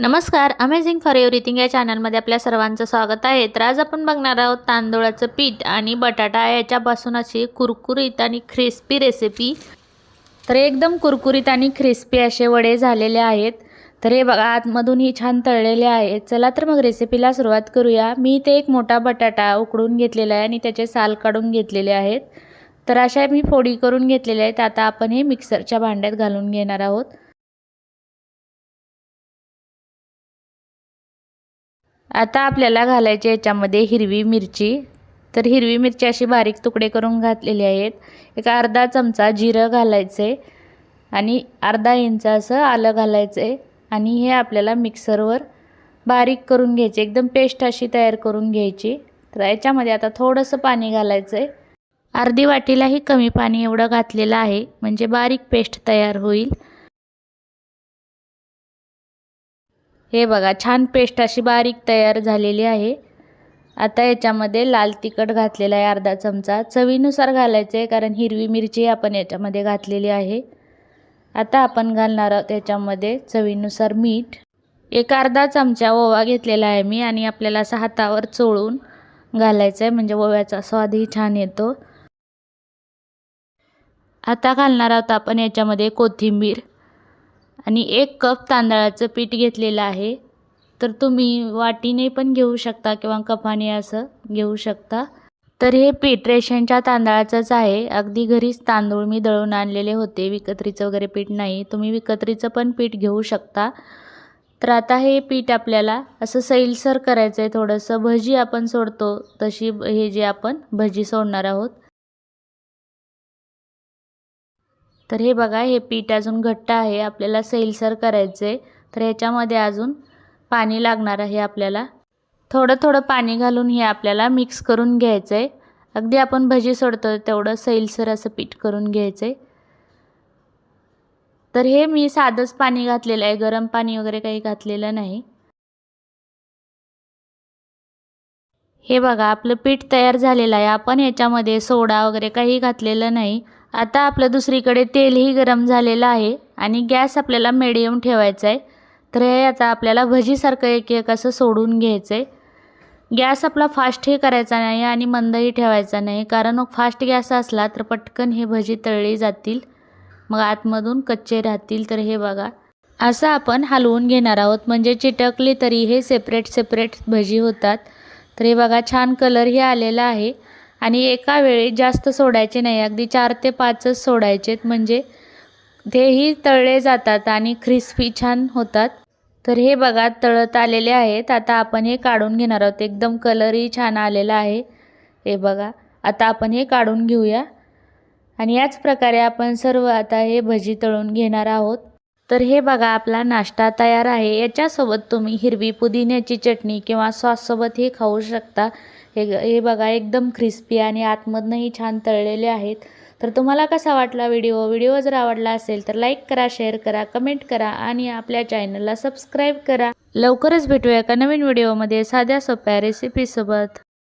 नमस्कार amazing for everything या चॅनलमध्ये आपल्या सर्वांचं स्वागत आहे. तर आज आपण बघणार आहोत तांदूळाचं पीठ आणि बटाटा. याच्यापासून अशी कुरकुरीत आणि क्रिस्पी रेसिपी तर एकदम कुरकुरीत आणि क्रिस्पी असे वडे झालेले आहेत. तर हे बघा आतमधूनही छान तळलेले आहेत चला तर मग रेसिपीला सुरुवात करूया. मी इथे एक मोठा बटाटा उकडून घेतलेला आहे आणि त्याचे साल काढून घेतलेले आहेत. तर अशा मी फोडी करून घेतलेल्या आहेत. आता आपण हे मिक्सरच्या भांड्यात घालून घेणार आहोत. आता आपल्याला घालायची याच्यामध्ये हिरवी मिरची. तर हिरवी मिरची अशी बारीक तुकडे करून घातलेली आहेत. एक अर्धा चमचा जिरं घालायचं आहे आणि अर्धा इंच असं आलं घालायचं. आहे आणि हे आपल्याला मिक्सरवर बारीक करून घ्यायचे. एकदम पेस्ट अशी तयार करून घ्यायची. तर याच्यामध्ये आता थोडंसं पाणी घालायचं आहे अर्धी वाटीलाही कमी पाणी एवढं घातलेलं आहे. म्हणजे बारीक पेस्ट तयार होईल. हे बघा छान पेस्ट अशी बारीक तयार झालेली आहे. आता याच्यामध्ये लाल तिखट घातलेला आहे अर्धा चमचा. चवीनुसार घालायचं आहे कारण हिरवी मिरची आपण याच्यामध्ये घातलेली आहे. आता आपण घालणार आहोत याच्यामध्ये चवीनुसार मीठ. एक अर्धा चमचा ओवा घेतलेला आहे मी आणि आपल्याला असं हातावर चोळून घालायचं आहे म्हणजे ओव्याचा स्वादही छान येतो. आता घालणार आहोत आपण याच्यामध्ये कोथिंबीर. आणि एक कप तांदळाचं पीठ घेतलेलं आहे. तर तुम्ही वाटीने पण घेऊ शकता किंवा कपाने असं घेऊ शकता. तर हे पीठ रेशनच्या तांदळाचंच आहे. अगदी घरीच तांदूळ मी दळून आणलेले होते. विकत्रीचं वगैरे पीठ नाही. तुम्ही विकत्रीचं पण पीठ घेऊ शकता. तर आता हे पीठ आपल्याला असं सैलसर करायचं आहे थोडंसं भजी आपण सोडतो. तशी हे जे आपण भजी सोडणार आहोत तर हे बघा हे पीठ अजून घट्ट आहे आपल्याला सैलसर करायचं आहे तर ह्याच्यामध्ये अजून पाणी लागणार आहे आपल्याला. थोडं थोडं पाणी घालून हे आपल्याला मिक्स करून घ्यायचं आहे अगदी आपण भजी सोडतो तेवढं सैलसर असं पीठ करून घ्यायचं आहे तर हे मी साधंच पाणी घातलेलं आहे गरम पाणी वगैरे काही घातलेलं नाही. हे बघा आपलं पीठ तयार झालेलं आहे. आपण याच्यामध्ये सोडा वगैरे काही घातलेलं नाही. आता आपलं दुसरीकडे तेलही गरम झालेलं आहे आणि गॅस आपल्याला मिडियम ठेवायचा आहे. तर हे आता आपल्याला भजीसारखं एक एक असं सोडून घ्यायचं आहे. गॅस आपला फास्टही करायचा नाही आणि मंदही ठेवायचा नाही. कारण मग फास्ट गॅस असला तर पटकन हे भजी तळली जातील. मग आतमधून कच्चे राहतील. तर हे बघा. असं आपण हलवून घेणार आहोत. म्हणजे चिटकली तरी हे सेपरेट सेपरेट भजी होतात. तर हे बघा छान कलरही आलेला आहे. आणि एका वेळी जास्त सोडायचे नाही. अगदी चार ते पाचच सोडायचेत. म्हणजे तेही तळले जातात आणि क्रिस्पी छान होतात. तर हे बघा तळत आलेले आहेत. आता आपण हे काढून घेणार आहोत. एकदम कलरही छान आलेला आहे. हे बघा आता आपण हे काढून घेऊया. आणि याच प्रकारे आपण सर्व आता हे भजी तळून घेणार आहोत. तर हे बघा आपला नाश्ता तयार आहे. याच्यासोबत तुम्ही हिरवी पुदिन्याची चटणी किंवा सॉससोबतही खाऊ शकता. हे हे बघा एकदम क्रिस्पी आणि आतमधनंही छान तळलेले आहेत. तर तुम्हाला कसा वाटला व्हिडिओ? व्हिडिओ जर आवडला असेल तर लाईक करा शेअर करा कमेंट करा आणि आपल्या चॅनलला सबस्क्राईब करा. लवकरच भेटूया एका नवीन व्हिडिओमध्ये साध्या सोप्या रेसिपीसोबत